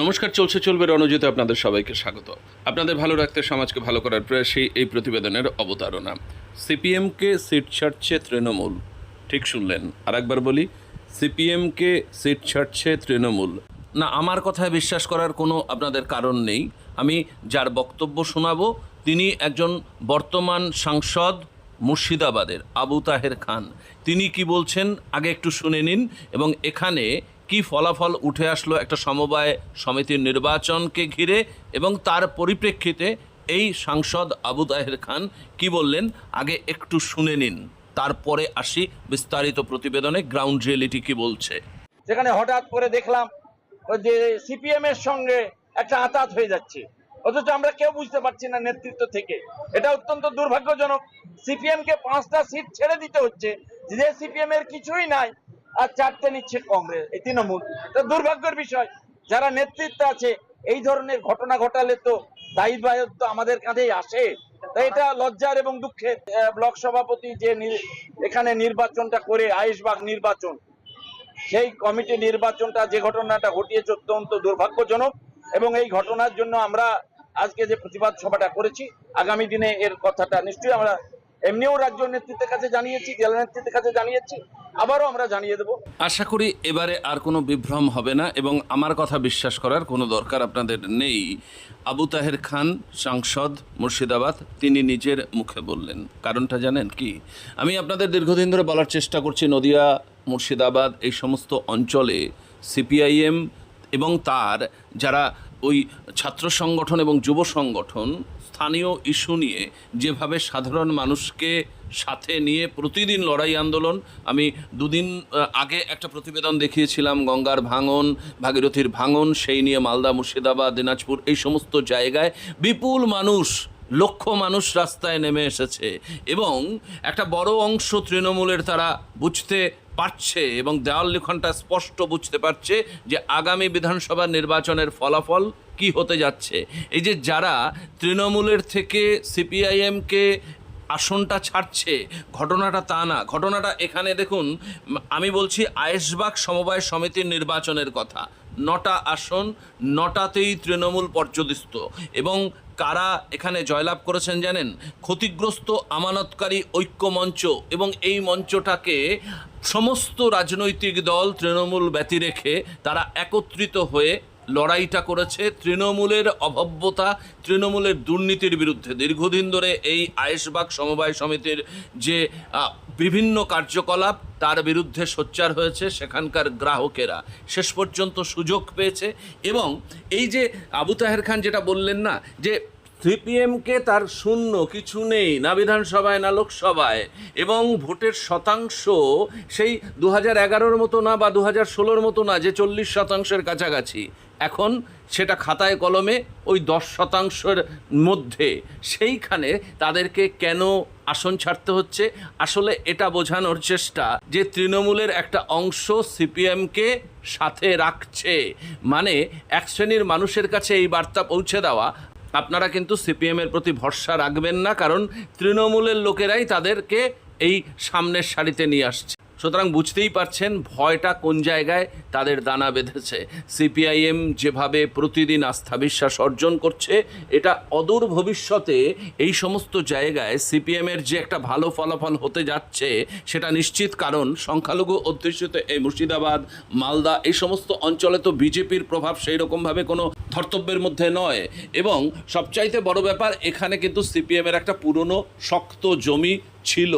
নমস্কার, চলছে, চলবে রণজিতে আপনাদের সবাইকে স্বাগত। আপনাদের ভালো রাখতে, সমাজকে ভালো করার প্রয়াসেই এই প্রতিবেদনের অবতারণা। সিপিএমকে সিট ছাড়ছে তৃণমূল, ঠিক শুনলেন। আর একবার বলি, সিপিএমকে সিট ছাড়ছে তৃণমূল। না, আমার কথায় বিশ্বাস করার কোনো আপনাদের কারণ নেই। আমি যার বক্তব্য শোনাবো, তিনি একজন বর্তমান সাংসদ মুর্শিদাবাদের, আবু তাহের খান। তিনি কি বলছেন, আগে একটু শুনে নিন এবং এখানে কি ফলাফল উঠে আসলো একটা সমবায় সমিতির নির্বাচনকে ঘিরে এবং তার পরিপ্রেক্ষিতে এই সাংসদ আবু তাহের খান কি বললেন? আগে একটু শুনে নিন। তারপরে আসি বিস্তারিত প্রতিবেদনে গ্রাউন্ড রিয়েলিটি কি বলছে। যেখানে হঠাৎ করে দেখলাম যে সিপিএম এর সঙ্গে একটা আতাত হয়ে যাচ্ছে। অথচ আমরা কেউ বুঝতে পারছি না নেতৃত্ব থেকে। এটা অত্যন্ত দুর্ভাগ্যজনক। সিপিএম কে পাঁচটা সিট ছেড়ে দিতে হচ্ছে। যে সিপিএম এর কিছুই নাই আর চারটে নিচ্ছে কংগ্রেস, এই তৃণমূল। এটা দুর্ভাগ্যের বিষয়। যারা নেতৃত্বে আছে, এই ধরনের ঘটনা ঘটালে তো দায়ী দায়িত্ব আমাদের কাঁধেই আসে। তাই এটা লজ্জার এবং দুঃখের। ব্লক সভাপতি যে এখানে নির্বাচনটা করে আয়েশবাগ নির্বাচন, সেই কমিটি নির্বাচনটা, যে ঘটনাটা ঘটিয়েছে অত্যন্ত দুর্ভাগ্যজনক। এবং এই ঘটনার জন্য আমরা আজকে যে প্রতিবাদ সভাটা করেছি, আগামী দিনে এর কথাটা নিশ্চয়ই আমরা এমনিও রাজ্য নেতৃত্বের কাছে জানিয়েছি, জেলা নেতৃত্বের কাছে জানিয়েছি, আবারও আমরা জানিয়ে দেবো। আশা করি এবারে আর কোনো বিভ্রম হবে না এবং আমার কথা বিশ্বাস করার কোনো দরকার আপনাদের নেই। আবু তাহের খান, সাংসদ, মুর্শিদাবাদ, তিনি নিজের মুখে বললেন। কারণটা জানেন কি? আমি আপনাদের দীর্ঘদিন ধরে বলার চেষ্টা করছি, নদিয়া, মুর্শিদাবাদ, এই সমস্ত অঞ্চলে সিপিআইএম এবং তার যারা ওই ছাত্র সংগঠন এবং যুব সংগঠন স্থানীয় ইস্যু নিয়ে যেভাবে সাধারণ মানুষকে সাথে নিয়ে প্রতিদিন লড়াই আন্দোলন, আমি দুদিন আগে একটা প্রতিবেদন দেখিয়েছিলাম, গঙ্গার ভাঙন, ভাগীরথীর ভাঙন, সেই নিয়ে মালদা, মুর্শিদাবাদ, দিনাজপুর, এই সমস্ত জায়গায় বিপুল মানুষ, লক্ষ মানুষ রাস্তায় নেমে এসেছে এবং একটা বড় অংশ তৃণমূলের তারা বুঝতে পারছে এবং দেওয়াল লিখনটা স্পষ্ট বুঝতে পারছে যে আগামী বিধানসভা নির্বাচনের ফলাফল কি হতে যাচ্ছে। এই যে যারা তৃণমূলের থেকে সিপিআইএমকে আসনটা ছাড়ছে, ঘটনাটা তা না। ঘটনাটা এখানে দেখুন, আমি বলছি আয়েসবাগ সমবায় সমিতির নির্বাচনের কথা। নটা আসন, নটাতেই তৃণমূল পর্যদিস্ত এবং কারা এখানে জয়লাভ করেছেন জানেন? ক্ষতিগ্রস্ত আমানতকারী ঐক্য মঞ্চ। এবং এই মঞ্চটাকে সমস্ত রাজনৈতিক দল তৃণমূল ব্যতি রেখে তারা একত্রিত হয়ে লড়াইটা করেছে। তৃণমূলের অভব্যতা, তৃণমূলের দুর্নীতির বিরুদ্ধে। দীর্ঘদিন ধরে এই আয়েশবাগ সমবায় সমিতির যে বিভিন্ন কার্যকলাপ তার বিরুদ্ধে সোচ্চার হয়েছে সেখানকার গ্রাহকেরা। শেষ পর্যন্ত সুযোগ পেয়েছে এবং এই যে আবু তাহের খান যেটা বললেন না, যে সিপিএমকে তার শূন্য, কিছু নেই, না বিধানসভায়, না লোকসভায়, এবং ভোটের শতাংশ সেই দু হাজার এগারোর মতো না বা দু হাজার ষোলোর মতো না, যে চল্লিশ শতাংশের কাছাকাছি। এখন সেটা খাতায় কলমে ওই দশ শতাংশের মধ্যে, সেইখানে তাদেরকে কেন আসন ছাড়তে হচ্ছে। আসলে এটা বোঝানোর চেষ্টা যে তৃণমূলের একটা অংশ সিপিএমকে সাথে রাখছে। মানে এক শ্রেণির মানুষের কাছে এই বার্তা পৌঁছে দেওয়া। আপনারা কিন্তু সিপিএমের প্রতি ভরসা রাখবেন না, কারণ তৃণমূলের লোকেরাই তাদেরকে এই সামনের সারিতে নিয়ে আসছে। সুতরাং বুঝতেই পারছেন ভয়টা কোন জায়গায় তাদের দানা বেঁধেছে। সিপিআইএম যেভাবে প্রতিদিন আস্থা বিশ্বাস অর্জন করছে, এটা অদূর ভবিষ্যতে এই সমস্ত জায়গায় সিপিএমের যে একটা ভালো ফলাফল হতে যাচ্ছে, সেটা নিশ্চিত কারণ সংখ্যালঘু অধ্যুষিত এই মুর্শিদাবাদ, মালদা, এই সমস্ত অঞ্চলে তো বিজেপির প্রভাব সেই রকমভাবে কোনো ধর্তব্যের মধ্যে নয়। এবং সবচাইতে বড় ব্যাপার, এখানে কিন্তু সিপিএমের একটা পুরনো শক্ত জমি ছিল,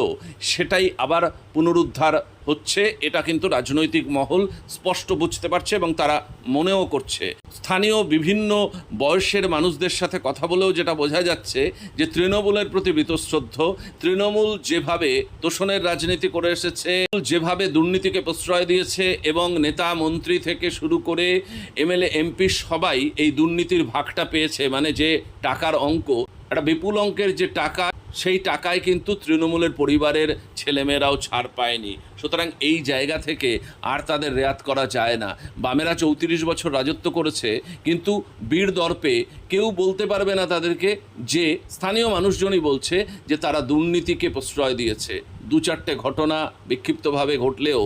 সেটাই আবার পুনরুদ্ধার হচ্ছে, এটা কিন্তু রাজনৈতিক মহল স্পষ্ট বুঝতে পারছে এবং তারা মনেও করছে। স্থানীয় বিভিন্ন বয়সের মানুষদের সাথে কথা বলেও যেটা বোঝা যাচ্ছে যে, তৃণমূলের প্রতি বীতশ্রদ্ধ। তৃণমূল যেভাবে তোষণের রাজনীতি করে এসেছে, যেভাবে দুর্নীতিকে প্রশ্রয় দিয়েছে এবং নেতা, মন্ত্রী থেকে শুরু করে এমএলএ, এমপি সবাই এই দুর্নীতির ভাগটা পেয়েছে। মানে যে টাকার অঙ্ক, একটা বিপুল অঙ্কের যে টাকা সেই টাকায় কিন্তু তৃণমূলের পরিবারের ছেলেমেয়েরাও ছাড় পায়নি। সুতরাং এই জায়গা থেকে আর তাদের রেয়াত করা যায় না। বামেরা চৌত্রিশ বছর রাজত্ব করেছে, কিন্তু বীর দর্পে কেউ বলতে পারবে না তাদেরকে যে স্থানীয় মানুষজনই বলছে যে তারা দুর্নীতিকে প্রশ্রয় দিয়েছে। দু চারটে ঘটনা বিক্ষিপ্তভাবে ঘটলেও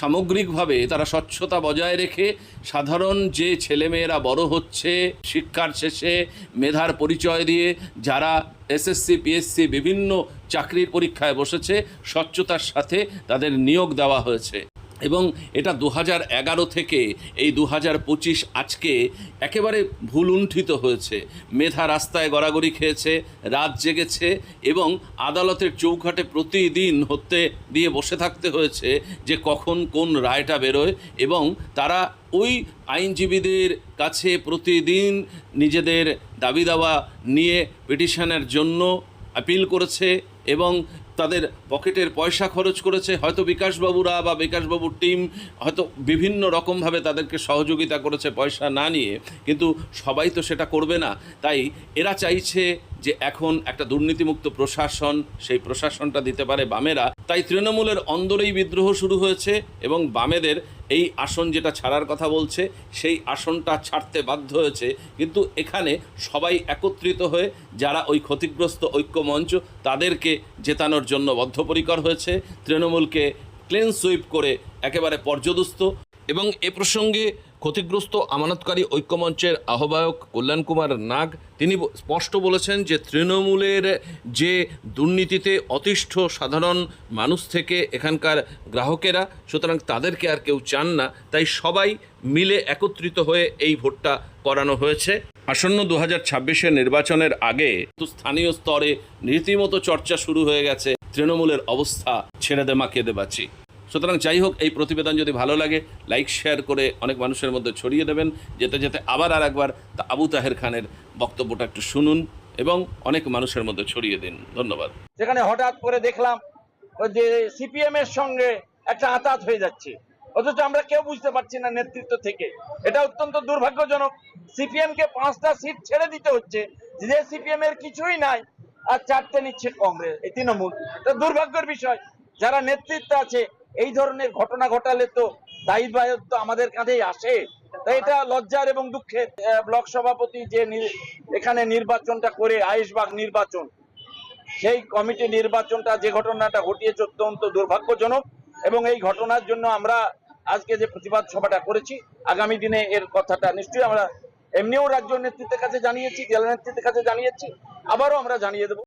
সামগ্রিকভাবে তারা স্বচ্ছতা বজায় রেখে সাধারণ যে ছেলেমেয়েরা বড় হচ্ছে, শিক্ষার শেষে মেধার পরিচয় দিয়ে যারা এসএসসি পিএসসি বিভিন্ন চাকরির পরীক্ষায় বসেছে, স্বচ্ছতার সাথে তাদের নিয়োগ দেওয়া হয়েছে। এবং এটা দু হাজার এগারো থেকে এই দু হাজার পঁচিশ আজকে একেবারে ভুলুণ্ঠিত হয়েছে। মেধা রাস্তায় গড়াগড়ি খেয়েছে, রাত জেগেছে এবং আদালতের চৌঘাটে প্রতিদিন হতে দিয়ে বসে থাকতে হয়েছে যে কখন কোন রায়টা বেরোয় এবং তারা ওই আইনজীবীদের কাছে প্রতিদিন নিজেদের দাবি দাওয়া নিয়ে পিটিশনের জন্য আপিল করেছে এবং তাদের পকেটের পয়সা খরচ করেছে। হয়তো বিকাশবাবুরা বা বিকাশবাবুর টিম হয়তো বিভিন্ন রকমভাবে তাদেরকে সহযোগিতা করেছে পয়সা না নিয়ে। কিন্তু সবাই তো সেটা করবে না। তাই এরা চাইছে যে এখন একটা দুর্নীতিমুক্ত প্রশাসন, সেই প্রশাসনটা দিতে পারে বামেরা। তাই তৃণমূলের অন্দরেই বিদ্রোহ শুরু হয়েছে এবং বামেদের এই আসন যেটা ছাড়ার কথা বলছে, সেই আসনটা ছাড়তে বাধ্য হয়েছে। কিন্তু এখানে সবাই একত্রিত হয়ে যারা ওই ক্ষতিগ্রস্ত ঐক্যমঞ্চ তাদেরকে জেতানোর জন্য বদ্ধপরিকর হয়েছে। তৃণমূলকে ক্লিন সুইপ করে একেবারে পর্যদস্ত। এবং এ প্রসঙ্গে ক্ষতিগ্রস্ত আমানতকারী ঐক্যমঞ্চের আহ্বায়ক কল্যাণ কুমার নাগ, তিনি স্পষ্ট বলেছেন যে তৃণমূলের যে দুর্নীতিতে অতিষ্ঠ সাধারণ মানুষ থেকে এখানকার গ্রাহকেরা, সুতরাং তাদেরকে আর কেউ চান না, তাই সবাই মিলে একত্রিত হয়ে এই ভোটটা করানো হয়েছে। আসন্ন দু হাজার নির্বাচনের আগে স্থানীয় স্তরে রীতিমতো চর্চা শুরু হয়ে গেছে। তৃণমূলের অবস্থা ছেড়ে দে কেঁদে বাঁচি। সুতরাং যাই হোক, এই প্রতিবেদন যদি ভালো লাগে লাইক শেয়ার করে অনেক মানুষের মধ্যে ছড়িয়ে দেবেন। যেতে যেতে আবার আর একবার তা আবু তাহের খানের বক্তব্যটা একটু শুনুন এবং অনেক মানুষের মধ্যে ছড়িয়ে দিন। ধন্যবাদ। সেখানে হঠাৎ করে দেখলাম যে সিপিএম এর সঙ্গে একটা আতাত হয়ে যাচ্ছে। অথচ আমরা কেউ বুঝতে পারছি না নেতৃত্ব থেকে। এটা অত্যন্ত দুর্ভাগ্যজনক। সিপিএম কে পাঁচটা সিট ছেড়ে দিতে হচ্ছে। যে সিপিএম এর কিছুই নাই, আর চারটে নিচ্ছে কংগ্রেস, এই তৃণমূল। দুর্ভাগ্যের বিষয়। যারা নেতৃত্ব আছে এই ধরনের ঘটনা ঘটালে তো দায়ী দায়িত্ব আমাদের কাঁধেই আসে। তাই এটা লজ্জার এবং দুঃখের ব্লক সভাপতি যে এখানে নির্বাচনটা করে, আয়েশবাগ নির্বাচন, সেই কমিটি নির্বাচনটা, যে ঘটনাটা ঘটিয়েছে অত্যন্ত দুর্ভাগ্যজনক এবং এই ঘটনার জন্য আমরা আজকে যে প্রতিবাদ সভাটা করেছি, আগামী দিনে এর কথাটা নিশ্চয়ই আমরা এমনিও রাজ্য নেতৃত্বের কাছে জানিয়েছি, জেলা নেতৃত্বের কাছে জানিয়েছি, আবারও আমরা জানিয়ে দেবো।